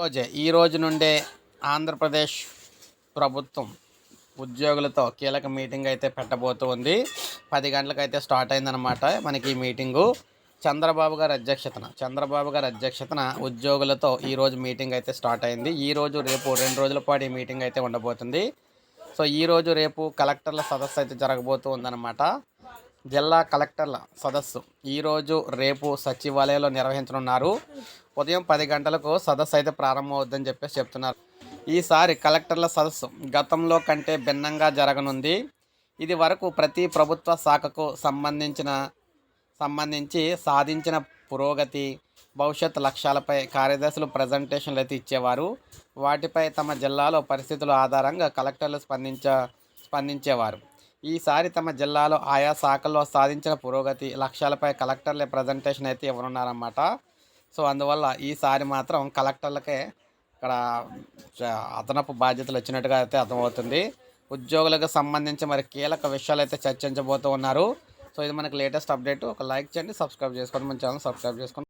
రోజే ఈ రోజు నుండే ఆంధ్రప్రదేశ్ ప్రభుత్వం ఉద్యోగులతో కీలక మీటింగ్ అయితే పెట్టబోతుంది పది గంటలకైతే స్టార్ట్ అయిందనమాట మనకి ఈ మీటింగు. చంద్రబాబు గారి అధ్యక్షతన చంద్రబాబు గారి అధ్యక్షతన ఉద్యోగులతో ఈ రోజు మీటింగ్ అయితే స్టార్ట్ అయింది. ఈరోజు రేపు రెండు రోజుల పాటు ఈ మీటింగ్ అయితే ఉండబోతుంది. సో ఈ రోజు రేపు కలెక్టర్ల సదస్సు అయితే జరగబోతూ ఉందన్నమాట. జిల్లా కలెక్టర్ల సదస్సు ఈరోజు రేపు సచివాలయంలో నిర్వహించనున్నారు. ఉదయం పది గంటలకు సదస్సు అయితే ప్రారంభమవుద్దని చెప్పేసి చెప్తున్నారు. ఈసారి కలెక్టర్ల సదస్సు గతంలో కంటే భిన్నంగా జరగనుంది. ఇది వరకు ప్రతి ప్రభుత్వ శాఖకు సంబంధించిన సంబంధించి సాధించిన పురోగతి భవిష్యత్ లక్ష్యాలపై కార్యదర్శులు ప్రజెంటేషన్లు అయితే ఇచ్చేవారు. వాటిపై తమ జిల్లాలో పరిస్థితుల ఆధారంగా కలెక్టర్లు స్పందించ స్పందించేవారు. ఈసారి తమ జిల్లాలో ఆయా శాఖల్లో సాధించిన పురోగతి లక్ష్యాలపై కలెక్టర్లే ప్రజెంటేషన్ అయితే ఇవ్వనున్నారన్నమాట. సో అందువల్ల ఈసారి మాత్రం కలెక్టర్లకే ఇక్కడ అదనపు బాధ్యతలు వచ్చినట్టుగా అయితే అర్థమవుతుంది. ఉద్యోగులకు సంబంధించి మరి కీలక విషయాలు అయితే చర్చించబోతూ ఉన్నారు. సో ఇది మనకి లేటెస్ట్ అప్డేట్ ఒక లైక్ చేయండి సబ్స్క్రైబ్ చేసుకోండి. మన ఛానల్ సబ్స్క్రైబ్ చేసుకోండి.